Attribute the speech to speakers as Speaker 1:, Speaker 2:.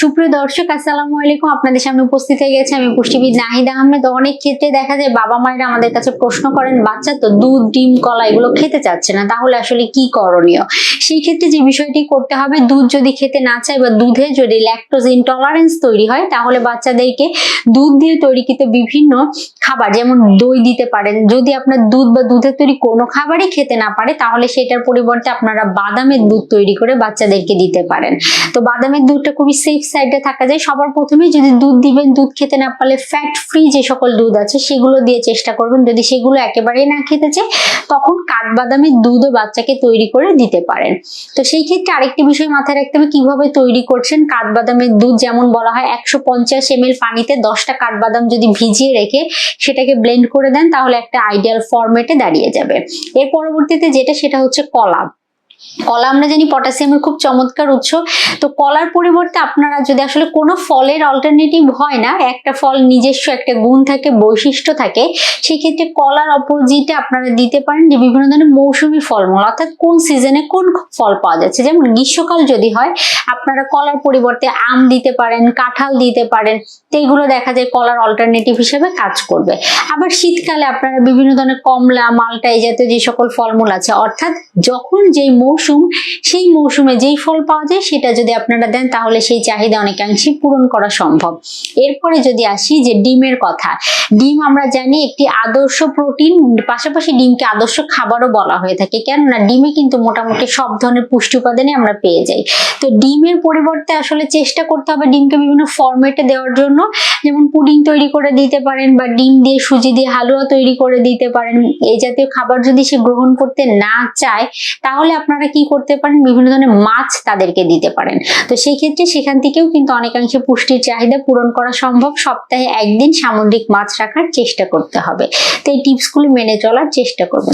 Speaker 1: সুপ্রিয় দর্শক, আসসালামু আলাইকুম। আপনাদের সামনে উপস্থিত হয়ে গেছে আমি পুষ্টিবিদ নাহিদ আহমেদ। অনেক ক্ষেত্রে দেখা যায় বাবা মায়েরা আমাদের কাছে প্রশ্ন করেন, বাচ্চা তো দুধ, ডিম, কলা এগুলো খেতে চাচ্ছে না, তাহলে আসলে কি করণীয়? সেই ক্ষেত্রে যে বিষয়টি করতে হবে, দুধ যদি খেতে না চায় বা দুধে যদি ল্যাকটোজ ইনটলারেন্স তৈরি হয়, তাহলে বাচ্চাদেরকে দুধ দিয়ে তৈরিকৃত বিভিন্ন খাবার, যেমন দই দিতে পারেন। যদি আপনার দুধ বা দুধের তৈরি কোনো খাবারই খেতে না পারে, তাহলে সেটার পরিবর্তে আপনারা বাদামের দুধ তৈরি করে বাচ্চাদেরকে দিতে পারেন। তো বাদামের দুধটা খুবই সেফ সাইডে থাকা যায়। সবার প্রথমেই যদি দুধ দিবেন, দুধ খেতে না পারলে ফ্যাট ফ্রি যে সকল দুধ আছে, সেগুলো দিয়ে চেষ্টা করবেন। যদি সেগুলো একেবারেই না খেতে চায়, তখন কাঠবাদামের দুধও বাচ্চাকে তৈরি করে দিতে পারেন। তো সেই ক্ষেত্রে আরেকটি বিষয় মাথায় রাখতে হবে, কীভাবে তৈরি করছেন কাঠবাদামের দুধ? যেমন বলা হয়, একশো পঞ্চাশ এম পানিতে দশটা কাঠবাদাম যদি ভিজিয়ে রেখে সেটাকে ব্লেন্ড করে দেন, তাহলে একটা আইডিয়াল ফরম্যাটে দাঁড়িয়ে যাবে। এর পরবর্তীতে যেটা, সেটা হচ্ছে কলা। কলা আমরা জানি পটাশিয়ামের খুব চমৎকার উৎস। তো কলার পরিবর্তে আপনারা যদি আসলে কোনো ফলের অল্টারনেটিভ হয় না, একটা ফল নিজস্ব একটা গুণ থাকে, বৈশিষ্ট্য থাকে, সেক্ষেত্রে কলার অপোজিটে আপনারা দিতে পারেন যে বিভিন্ন ধরনের মৌসুমি ফলমূল, অর্থাৎ কোন সিজনে কোন ফল পাওয়া যাচ্ছে। যেমন গ্রীষ্মকাল যদি হয়, আপনারা কলার পরিবর্তে আম দিতে পারেন, কাঁঠাল দিতে পারেন, তো এইগুলো দেখা যায় কলার অল্টারনেটিভ হিসেবে কাজ করবে। আবার শীতকালে আপনারা বিভিন্ন ধরনের কমলা মালটা এই জাতীয় যে সকল ফলমূল আছে, অর্থাৎ যখন যেই মৌসুম, সেই মৌসুমে যেই ফল পাওয়া যায় সেটা যদি আপনারা দেন তাহলে সেই চাহিদা অনেকাংশে পূরণ করা সম্ভব। এরপরে যদি আসি যে ডিমের কথা, ডিম আমরা জানি একটি আদর্শ প্রোটিন, পাশাপাশি ডিমকে আদর্শ খাবারও বলা হয়ে থাকে, কেননা ডিমে কিন্তু মোটামুটি সব ধরনের পুষ্টি উপাদানই আমরা পেয়ে যাই। তো ডিমের পরিবর্তে আসলে চেষ্টা করতে হবে ডিমকে বিভিন্ন ফরম্যাটে দেওয়ার জন্য, যেমন পুডিং তৈরি করে দিতে পারেন বা ডিম দিয়ে সুজি দিয়ে হালুয়া তৈরি করে দিতে পারেন। এই জাতীয় খাবার যদি সে গ্রহণ করতে না চায়, তাহলে আপনারা কি করতে পারেন? বিভিন্ন ধরনের মাছ তাদেরকে দিতে পারেন। তো সেই ক্ষেত্রে সেখান থেকেও কিন্তু অনেকাংশে পুষ্টির চাহিদা পূরণ করা সম্ভব। সপ্তাহে একদিন সামুদ্রিক মাছ রাখার চেষ্টা করতে হবে। তো এই টিপসগুলো মেনে চলার চেষ্টা করবেন।